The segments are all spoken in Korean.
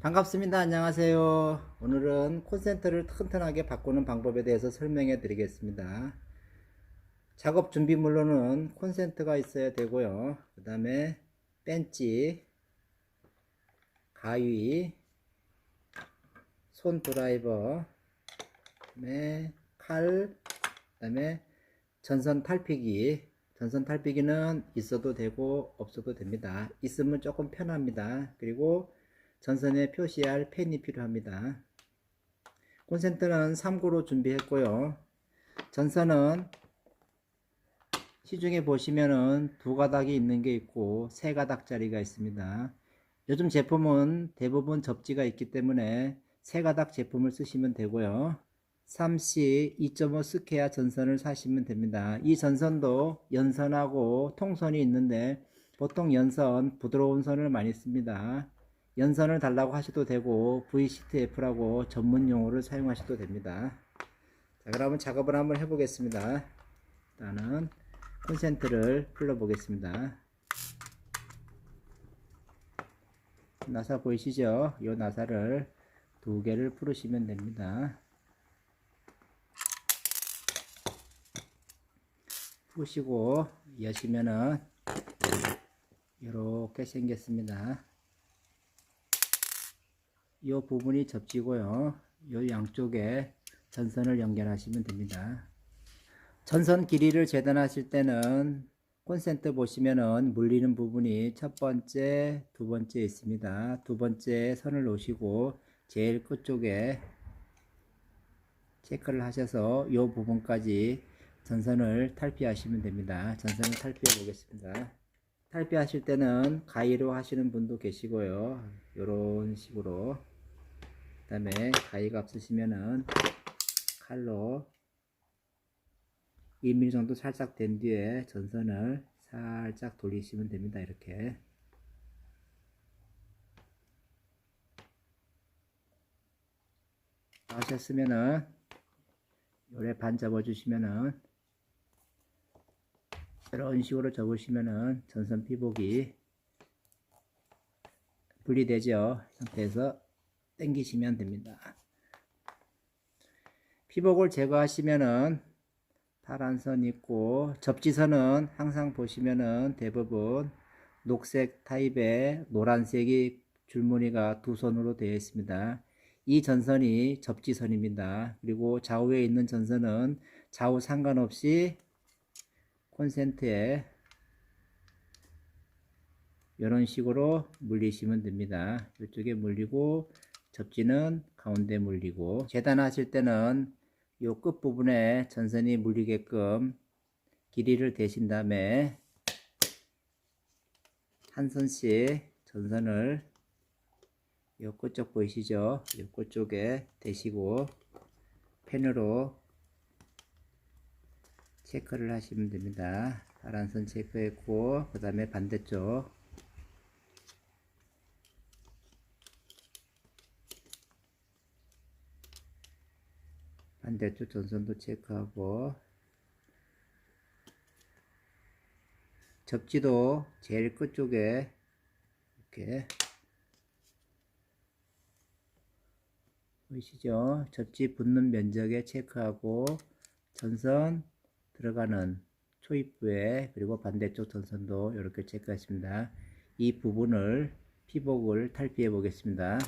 반갑습니다. 안녕하세요. 오늘은 콘센트를 튼튼하게 바꾸는 방법에 대해서 설명해 드리겠습니다. 작업 준비물로는 콘센트가 있어야 되고요. 그 다음에 벤치, 가위, 손 드라이버, 그다음에 칼, 그다음에 전선 탈피기. 전선 탈피기는 있어도 되고 없어도 됩니다. 있으면 조금 편합니다. 그리고 전선에 표시할 펜이 필요합니다. 콘센트는 3구로 준비했고요. 전선은 시중에 보시면은 두 가닥이 있는 게 있고 세 가닥짜리가 있습니다. 요즘 제품은 대부분 접지가 있기 때문에 세 가닥 제품을 쓰시면 되고요. 3C 2.5 스퀘어 전선을 사시면 됩니다. 이 전선도 연선하고 통선이 있는데 보통 연선 부드러운 선을 많이 씁니다. 연선을 달라고 하셔도 되고 VCTF라고 전문 용어를 사용하셔도 됩니다. 자, 그러면 작업을 한번 해보겠습니다. 일단은 콘센트를 풀러 보겠습니다. 나사 보이시죠? 이 나사를 두 개를 풀으시면 됩니다. 푸시고 여시면은 이렇게 생겼습니다. 이 부분이 접지고요. 이 양쪽에 전선을 연결하시면 됩니다. 전선 길이를 재단하실 때는 콘센트 보시면은 물리는 부분이 첫 번째, 두 번째 있습니다. 두 번째 선을 놓으시고 제일 끝쪽에 체크를 하셔서 이 부분까지 전선을 탈피하시면 됩니다. 전선을 탈피해 보겠습니다. 탈피하실 때는 가위로 하시는 분도 계시고요. 이런 식으로 그 다음에 가위가 없으시면은 칼로 1mm 정도 살짝 된 뒤에 전선을 살짝 돌리시면 됩니다. 이렇게 하셨으면은 요래 반 접어 주시면은 이런 식으로 접으시면은 전선 피복이 분리되죠. 이 상태에서 당기시면 됩니다. 피복을 제거하시면은 파란 선 있고 접지선은 항상 보시면은 대부분 녹색 타입의 노란색이 줄무늬가 두 선으로 되어 있습니다. 이 전선이 접지선입니다. 그리고 좌우에 있는 전선은 좌우 상관없이 콘센트에 이런 식으로 물리시면 됩니다. 이쪽에 물리고 접지는 가운데 물리고 재단하실 때는 이 끝부분에 전선이 물리게끔 길이를 대신 다음에 한 선씩 전선을 요 끝쪽 보이시죠? 요 끝쪽에 대시고 펜으로 체크를 하시면 됩니다. 파란 선 체크했고 그 다음에 반대쪽 반대쪽 전선도 체크하고 접지도 제일 끝쪽에 이렇게 보이시죠? 접지 붙는 면적에 체크하고 전선 들어가는 초입부에 그리고 반대쪽 전선도 이렇게 체크하십니다. 이 부분을 피복을 탈피해 보겠습니다.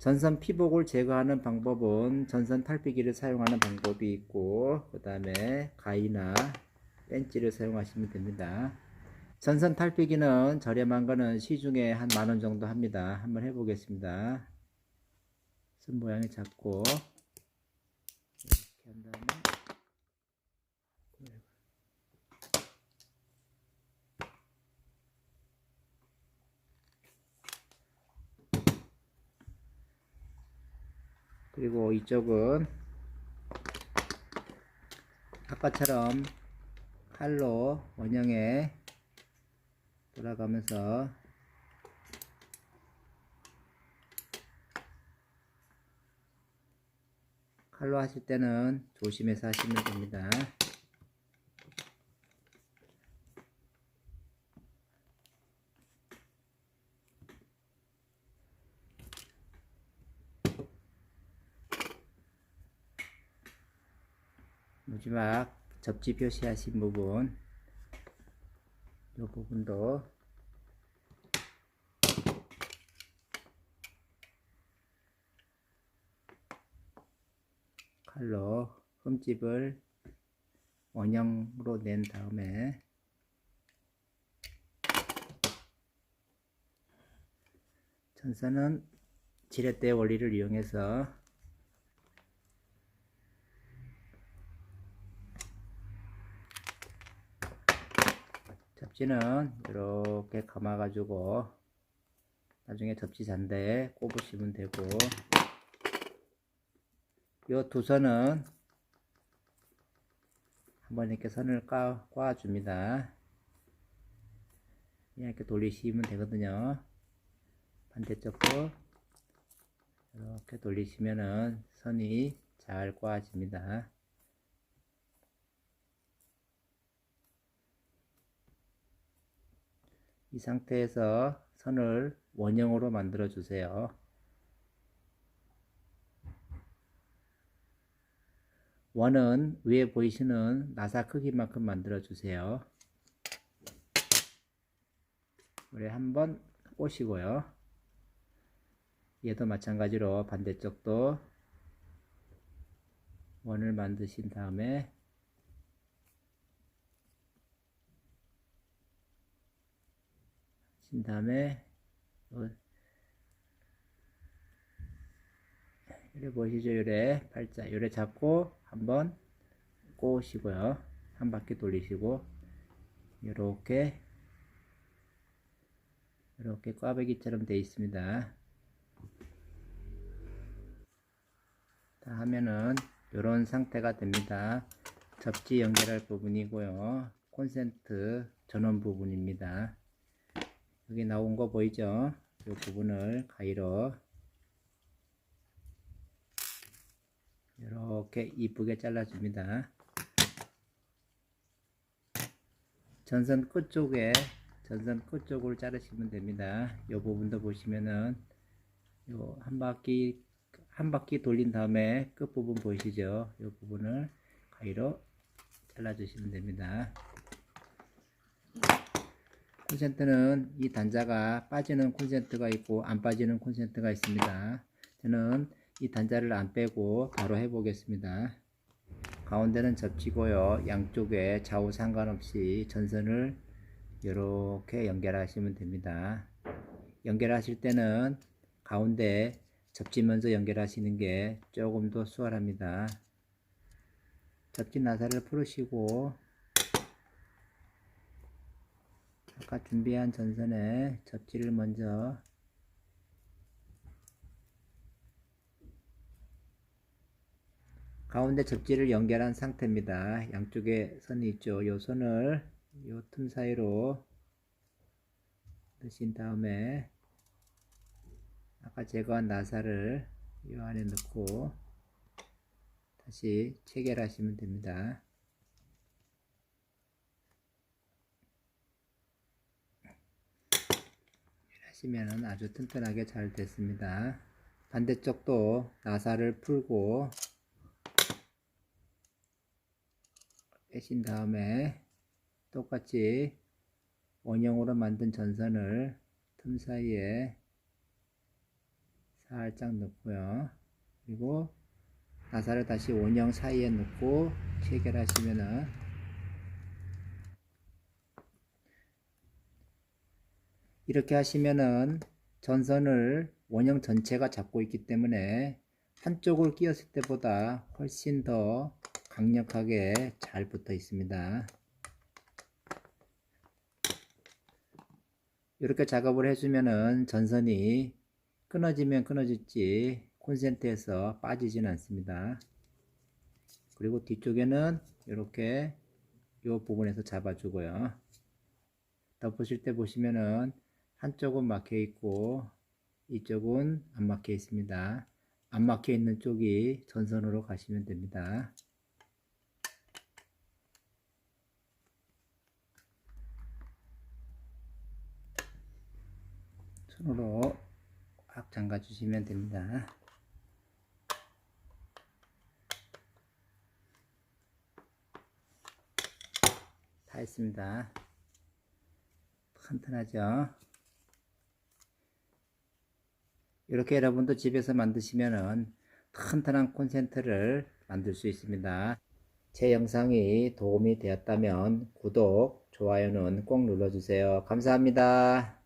전선 피복을 제거하는 방법은 전선 탈피기를 사용하는 방법이 있고 그 다음에 가위나 벤치를 사용하시면 됩니다. 전선 탈피기는 저렴한 거는 시중에 한 만 원 정도 합니다. 한번 해보겠습니다. 손 모양이 작고 이렇게 한 다음에 그리고 이쪽은 아까처럼 칼로 원형에 돌아가면서 칼로 하실 때는 조심해서 하시면 됩니다. 마지막 접지 표시하신 부분 이 부분도 칼로 흠집을 원형으로 낸 다음에 전선은 지렛대 원리를 이용해서 접지는 이렇게 감아 가지고 나중에 접지 잔대에 꼽으시면 되고 요두 선은 한번 이렇게 선을 까, 꽈 줍니다. 이렇게 돌리시면 되거든요. 반대쪽도 이렇게 돌리시면은 선이 잘 꽈집니다. 이 상태에서 선을 원형으로 만들어 주세요. 원은 위에 보이시는 나사 크기만큼 만들어 주세요. 우리 한번 꼬시고요. 얘도 마찬가지로 반대쪽도 원을 만드신 다음에 신 다음에 요래 보시죠? 요래 팔자. 요래 잡고 한번 꼬시고요. 한 바퀴 돌리시고 이렇게 이렇게 꽈배기처럼 되어 있습니다. 다 하면은 이런 상태가 됩니다. 접지 연결할 부분이고요. 콘센트 전원 부분입니다 여기 나온 거 보이죠 이 부분을 가위로 이렇게 이쁘게 잘라줍니다. 전선 끝쪽에 전선 끝쪽을 자르시면 됩니다. 이 부분도 보시면은 요 한 바퀴 한 바퀴 돌린 다음에 끝 부분 보이시죠? 이 부분을 가위로 잘라 주시면 됩니다. 콘센트는 이 단자가 빠지는 콘센트가 있고 안 빠지는 콘센트가 있습니다. 저는 이 단자를 안 빼고 바로 해 보겠습니다. 가운데는 접지고요. 양쪽에 좌우 상관없이 전선을 이렇게 연결하시면 됩니다. 연결하실 때는 가운데 접지면서 연결하시는 게 조금 더 수월합니다. 접지 나사를 풀으시고 아까 준비한 전선에 접지를 먼저 가운데 접지를 연결한 상태입니다. 양쪽에 선이 있죠. 요 선을 요 틈 사이로 넣으신 다음에 아까 제거한 나사를 요 안에 넣고 다시 체결하시면 됩니다. 하시면 아주 튼튼하게 잘 됐습니다. 반대쪽도 나사를 풀고 빼신 다음에 똑같이 원형으로 만든 전선을 틈 사이에 살짝 넣고요. 그리고 나사를 다시 원형 사이에 넣고 체결하시면은 이렇게 하시면은 전선을 원형 전체가 잡고 있기 때문에 한쪽을 끼웠을 때보다 훨씬 더 강력하게 잘 붙어 있습니다. 이렇게 작업을 해주면은 전선이 끊어지면 끊어질지 콘센트에서 빠지진 않습니다. 그리고 뒤쪽에는 이렇게 이 부분에서 잡아주고요. 덮으실 때 보시면은 한쪽은 막혀 있고 이쪽은 안 막혀 있습니다. 안 막혀 있는 쪽이 전선으로 가시면 됩니다. 손으로 꽉 잠가 주시면 됩니다. 다 있습니다. 튼튼하죠? 이렇게 여러분도 집에서 만드시면은 튼튼한 콘센트를 만들 수 있습니다. 제 영상이 도움이 되었다면 구독, 좋아요는 꼭 눌러주세요. 감사합니다.